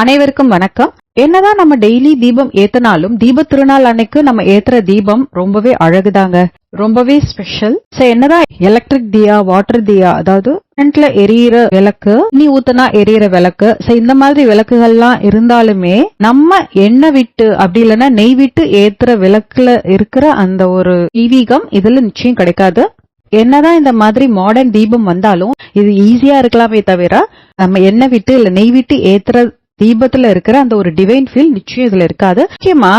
அனைவருக்கும் வணக்கம். என்னதான் நம்ம டெய்லி தீபம் ஏத்தனாலும் தீப திருநாள் அன்னைக்கு நம்ம ஏத்துற தீபம் ரொம்பவே அழகுதாங்க. ரொம்பவே ஸ்பெஷல் சோ என்னதான் எலக்ட்ரிக் தியா வாட்டர் தியா அதாவது கரண்ட்ல எரியிற விளக்கு நீ ஊத்தனா எரியிற விளக்கு சோ இந்த மாதிரி விளக்குகள்லாம் இருந்தாலுமே நம்ம எண்ணெய் விட்டு அப்படி இல்லைன்னா நெய் விட்டு ஏத்துற விளக்குல இருக்கிற அந்த ஒரு ஈவீகம் இதுல நிச்சயம் கிடைக்காது. என்னதான் இந்த மாதிரி மாடர்ன் தீபம் வந்தாலும் இது ஈஸியா இருக்கலாமே தவிர நம்ம எண்ணெய் விட்டு இல்ல நெய் விட்டு ஏத்துற தீபத்துல இருக்கிற அந்த ஒரு டிவைன் ஃபீல் நிச்சயம் இதுல இருக்காது. முக்கியமா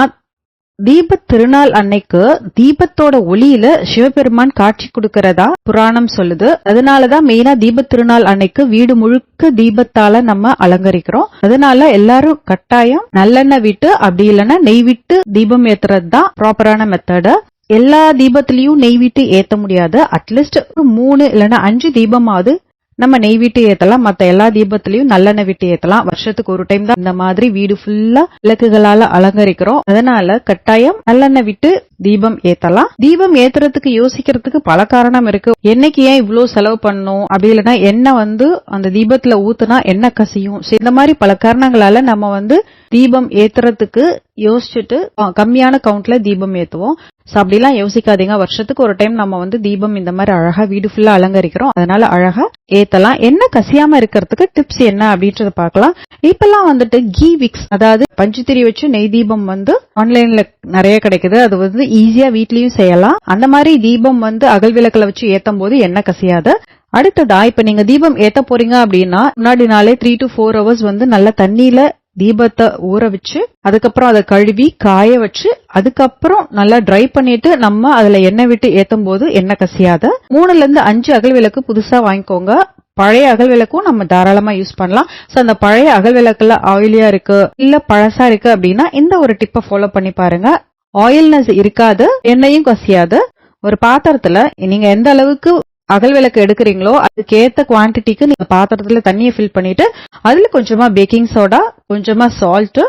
தீப திருநாள் அன்னைக்கு தீபத்தோட ஒளியில சிவபெருமான் காட்சி கொடுக்கறதா புராணம் சொல்லுது. அதனாலதான் மெயினா தீப திருநாள் அன்னைக்கு வீடு முழுக்க தீபத்தால நம்ம அலங்கரிக்கிறோம். அதனால எல்லாரும் கட்டாயம் நல்லெண்ணெய் விட்டு அப்படி இல்லைன்னா நெய் விட்டு தீபம் ஏத்துறது தான் ப்ராப்பரான மெத்தடு எல்லா தீபத்திலயும் நெய் விட்டு ஏத்த முடியாது. அட்லீஸ்ட் மூணு இல்லைன்னா அஞ்சு தீபமாவது நம்ம நெய் விட்டு ஏத்தலாம் மத்த எல்லா தீபத்திலயும் நல்லெண்ணெய் விட்டு ஏத்தலாம். வருஷத்துக்கு ஒரு டைம் தான் இந்த மாதிரி வீடு ஃபுல்லா விளக்குகளால அலங்கரிக்கிறோம். அதனால கட்டாயம் நல்லெண்ணெய் விட்டு தீபம் ஏத்தலாம். தீபம் ஏத்துறதுக்கு யோசிக்கிறதுக்கு பல காரணம் இருக்கு. என்னைக்கு ஏன் இவ்வளவு செலவு பண்ணணும்? அப்படி இல்லைன்னா எண்ணெய் வந்து அந்த தீபத்துல ஊத்துனா எண்ணெய் கசியும். இந்த மாதிரி பல காரணங்களால நம்ம வந்து தீபம் ஏத்துறதுக்கு யோசிச்சுட்டு கம்மியான கவுண்ட்ல தீபம் ஏத்துவோம். ஸோ அப்படிலாம் யோசிக்காதீங்க. வருஷத்துக்கு ஒரு டைம் நம்ம வந்து தீபம் இந்த மாதிரி அழகா வீடு ஃபுல்லா அலங்கரிக்கிறோம். அதனால அழகா ஏத்தலாம். என்ன கசியாம இருக்கிறதுக்கு டிப்ஸ் என்ன அப்படின்றத பார்க்கலாம். இப்பெல்லாம் வந்துட்டு கீ விக்ஸ் அதாவது பஞ்சுத்திரி வச்சு நெய் தீபம் வந்து ஆன்லைன்ல நிறைய கிடைக்குது. அது வந்து ஈஸியா வீட்லயும் செய்யலாம். அந்த மாதிரி தீபம் வந்து அகல் விளக்குல வச்சு ஏத்தும் போது என்ன கசியாது. அடுத்ததா இப்ப நீங்க தீபம் ஏத்த போறீங்க அப்படின்னா முன்னாடி நாளே த்ரீ டு ஃபோர் ஹவர்ஸ் வந்து நல்ல தண்ணியில தீபத்தை ஊற வச்சு அதுக்கப்புறம் அதை கழுவி காய வச்சு அதுக்கப்புறம் நல்லா ட்ரை பண்ணிட்டு நம்ம அதுல எண்ணெய் விட்டு ஏத்தும் போது எண்ணெய் கசியாத. மூணுல இருந்து அஞ்சு அகல் விளக்கு புதுசா வாங்கிக்கோங்க. பழைய அகல் விளக்கும் நம்ம தாராளமா யூஸ் பண்ணலாம். சோ அந்த பழைய அகல் விளக்குல ஆயிலியா இருக்கு இல்ல பழசா இருக்கு அப்படின்னா இந்த ஒரு டிப்பை ஃபாலோ பண்ணி பாருங்க. ஆயில்னஸ் இருக்காது எண்ணெயும் கசியாது. ஒரு பாத்திரத்துல நீங்க எந்த அளவுக்கு அகல் விளக்கு எடுக்கிறீங்களோ அதுக்கேற்ற குவான்டிட்டிக்கு நீங்க பாத்திரத்துல தண்ணியை ஃபில் பண்ணிட்டு அதுல கொஞ்சமா பேக்கிங் சோடா கொஞ்சமா சால்ட்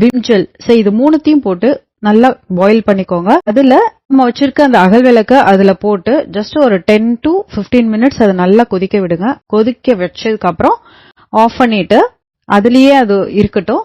விம்ஜெல் சோ இது மூணுத்தையும் போட்டு நல்லா பாயில் பண்ணிக்கோங்க. அதுல நம்ம வச்சிருக்க அந்த அகல் விளக்க அதுல போட்டு ஜஸ்ட் ஒரு டென் டு 15 மினிட்ஸ் அதை நல்லா கொதிக்க விடுங்க. கொதிக்க வச்சதுக்கு அப்புறம் ஆஃப் பண்ணிட்டு அதுலயே அது இருக்கட்டும்.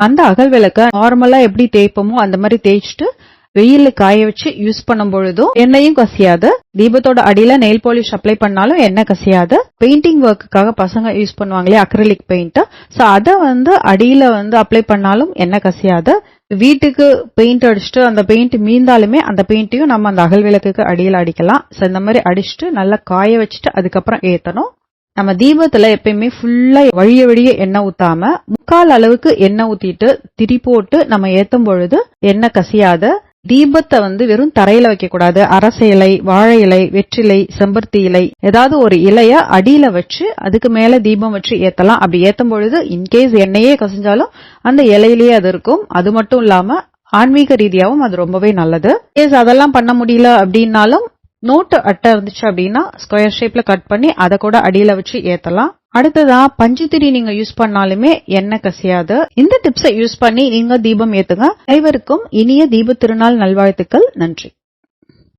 அந்த அகல் விளக்க நார்மலா எப்படி தேய்ப்போமோ அந்த மாதிரி தேய்ச்சிட்டு வெயில்ல காய வச்சு யூஸ் பண்ணும் பொழுதும் எண்ணெயும் கசியாது. தீபத்தோட அடியில நெயில் பாலிஷ் அப்ளை பண்ணாலும் எண்ணெய் கசியாது. பெயிண்டிங் ஒர்க்குக்காக பசங்க யூஸ் பண்ணுவாங்களே அக்ரிலிக் பெயிண்ட் சோ அதை வந்து அடியில வந்து அப்ளை பண்ணாலும் எண்ணெய் கசியாது. வீட்டுக்கு பெயிண்ட் அடிச்சுட்டு அந்த பெயிண்ட் மீந்தாலுமே அந்த பெயிண்ட்டையும் நம்ம அந்த அகல் விளக்குக்கு அடியில் அடிக்கலாம். சோ இந்த மாதிரி அடிச்சுட்டு நல்லா காய வச்சுட்டு அதுக்கப்புறம் ஏத்தணும். நம்ம தீபத்துல எப்பயுமே ஃபுல்லா வழிய வழிய எண்ணெய் ஊத்தாம முக்கால் அளவுக்கு எண்ணெய் ஊத்திட்டு திரி போட்டு நம்ம ஏத்தும் பொழுது எண்ணெய் கசியாத. தீபத்தை வந்து வெறும் தரையில வைக்க கூடாது அரச இலை வாழை இலை வெற்றிலை செம்பருத்தி இலை ஏதாவது ஒரு இலைய அடியில வச்சு அதுக்கு மேல தீபம் வச்சு ஏத்தலாம். அப்படி ஏத்தும் பொழுது இன்கேஸ் எண்ணெயே கசிஞ்சாலும் அந்த இலையிலேயே அது இருக்கும். அது மட்டும் இல்லாம ஆன்மீக ரீதியாவும் அது ரொம்பவே நல்லது. கேஸ் அதெல்லாம் பண்ண முடியல அப்படின்னாலும் நோட்டு அட்டை இருந்துச்சு அப்படின்னா ஸ்கொயர் ஷேப்ல கட் பண்ணி அதை கூட அடியில வச்சு ஏத்தலாம். அடுத்ததா பஞ்சுத்திரி நீங்க யூஸ் பண்ணாலுமே எண்ணெய் கசியாது. இந்த டிப்ஸை யூஸ் பண்ணி நீங்க தீபம் ஏத்துங்க. அனைவருக்கும் இனிய தீப திருநாள் நல்வாழ்த்துக்கள். நன்றி.